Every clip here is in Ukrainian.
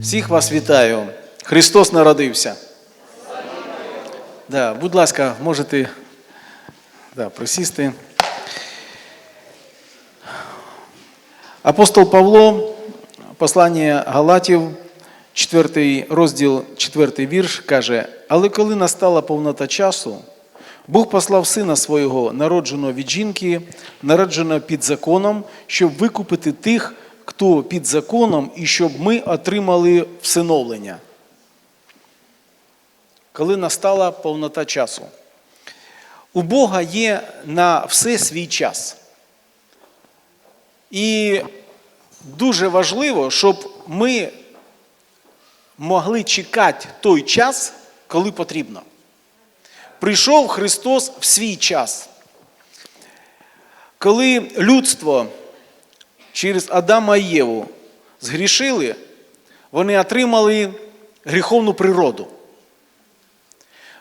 Всіх вас вітаю. Христос народився. Да, будь ласка, можете да, присісти. Апостол Павло, послання Галатів, 4 розділ, 4 вірш, каже: Але коли настала повнота часу, Бог послав сина свого, народженого від жінки, народженого під законом, щоб викупити тих, хто під законом, і щоб ми отримали всиновлення. Коли настала повнота часу. У Бога є на все свій час. І дуже важливо, щоб ми могли чекати той час, коли потрібно. Прийшов Христос в свій час. Коли людство через Адама і Єву згрішили, вони отримали гріховну природу.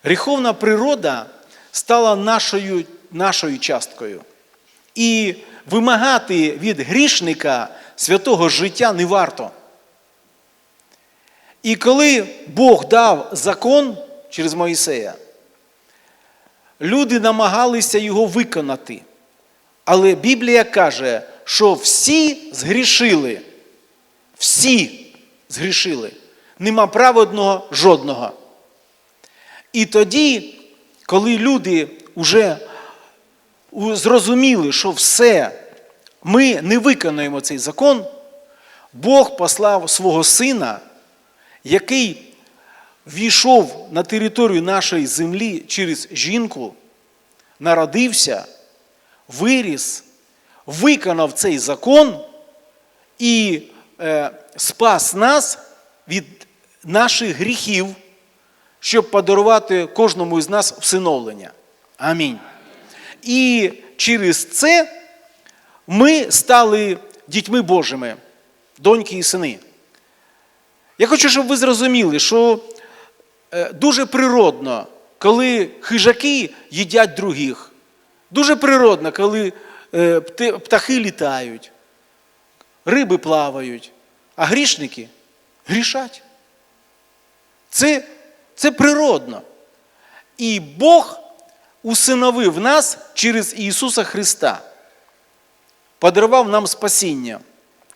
Гріховна природа стала нашою, нашою часткою. І вимагати від грішника святого життя не варто. І коли Бог дав закон через Моїсея, люди намагалися його виконати. Але Біблія каже, що всі згрішили. Всі згрішили. Нема праведного жодного. І тоді, коли люди вже зрозуміли, що все, ми не виконуємо цей закон, Бог послав свого сина, який війшов на територію нашої землі через жінку, народився, виріс, виконав цей закон і е, спас нас від наших гріхів, щоб подарувати кожному із нас всиновлення. Амінь. І через це ми стали дітьми Божими, доньки і сини. Я хочу, щоб ви зрозуміли, що е, дуже природно, коли хижаки їдять других. Дуже природно, коли птахи літають, риби плавають, а грішники грішать. Це, це природно. І Бог усиновив нас через Ісуса Христа, подарував нам спасіння.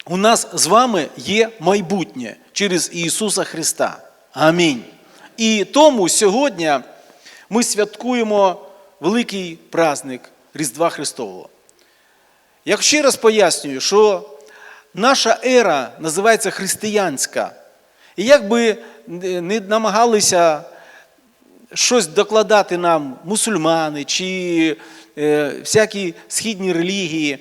У нас з вами є майбутнє через Ісуса Христа. Амінь. І тому сьогодні ми святкуємо великий праздник Різдва Христового. Я ще раз пояснюю, що наша ера називається християнська. І як би не намагалися щось докладати нам мусульмани чи е, всякі східні релігії,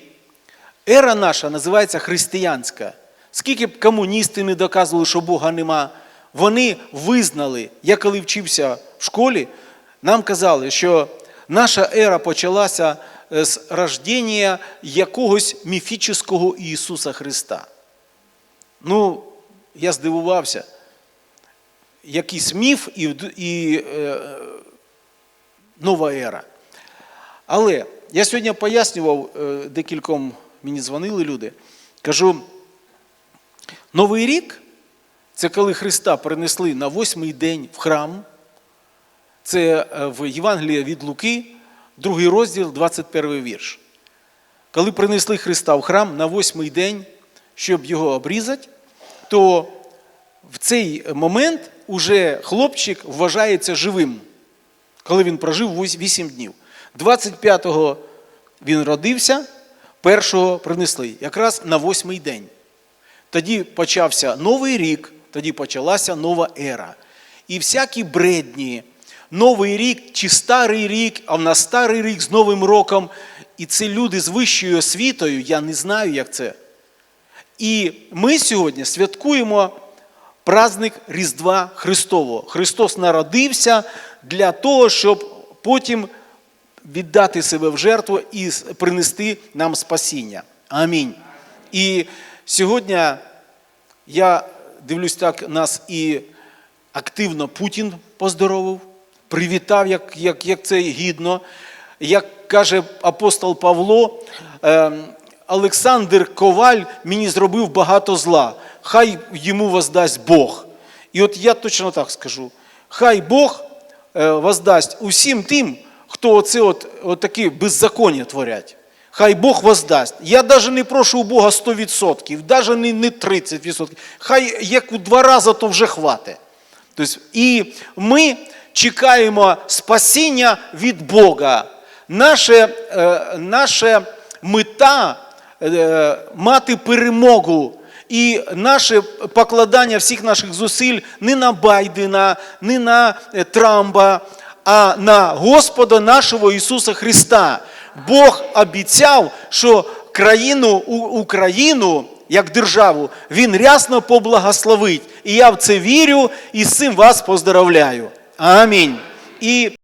ера наша називається християнська. Скільки б комуністи не доказували, що Бога нема, вони визнали, я коли вчився в школі, нам казали, що наша ера почалася з рождення якогось міфічного Ісуса Христа. Ну, я здивувався. Якийсь міф і, і е, нова ера. Але я сьогодні пояснював е, декільком, мені дзвонили люди. Кажу, Новий рік це коли Христа принесли на восьмий день в храм. Це е, в Євангелії від Луки, другий розділ, 21 вірш. Коли принесли Христа в храм на восьмий день, щоб його обрізати, то в цей момент уже хлопчик вважається живим, коли він прожив 8 днів. 25-го він родився, першого принесли, якраз на восьмий день. Тоді почався новий рік, тоді почалася нова ера. І всякі бредні, новий рік чи старий рік, а в нас старий рік з Новим роком. І це люди з вищою освітою, я не знаю, як це. І ми сьогодні святкуємо праздник Різдва Христового. Христос народився для того, щоб потім віддати себе в жертву і принести нам спасіння. Амінь. І сьогодні я дивлюсь так, нас і активно Путін поздоровив, привітав, як, як, як це гідно. Як каже апостол Павло, ем, Олександр Коваль мені зробив багато зла. хай йому воздасть Бог. І от я точно так скажу: хай Бог е, воздасть усім тим, хто оце от, от такі беззаконня творять. Хай Бог воздасть. Я навіть не прошу у Бога 100%, навіть не, не 30%. Хай як у два рази, то вже хватить. Тобто, і ми чекаємо спасіння від Бога. Наша, е, наша мета е, мати перемогу. І наше покладання всіх наших зусиль не на Байдена, не на е, Трампа, а на Господа нашого Ісуса Христа. Бог обіцяв, що країну Україну як державу Він рясно поблагословить. І я в це вірю і з цим вас поздравляю. Амінь. І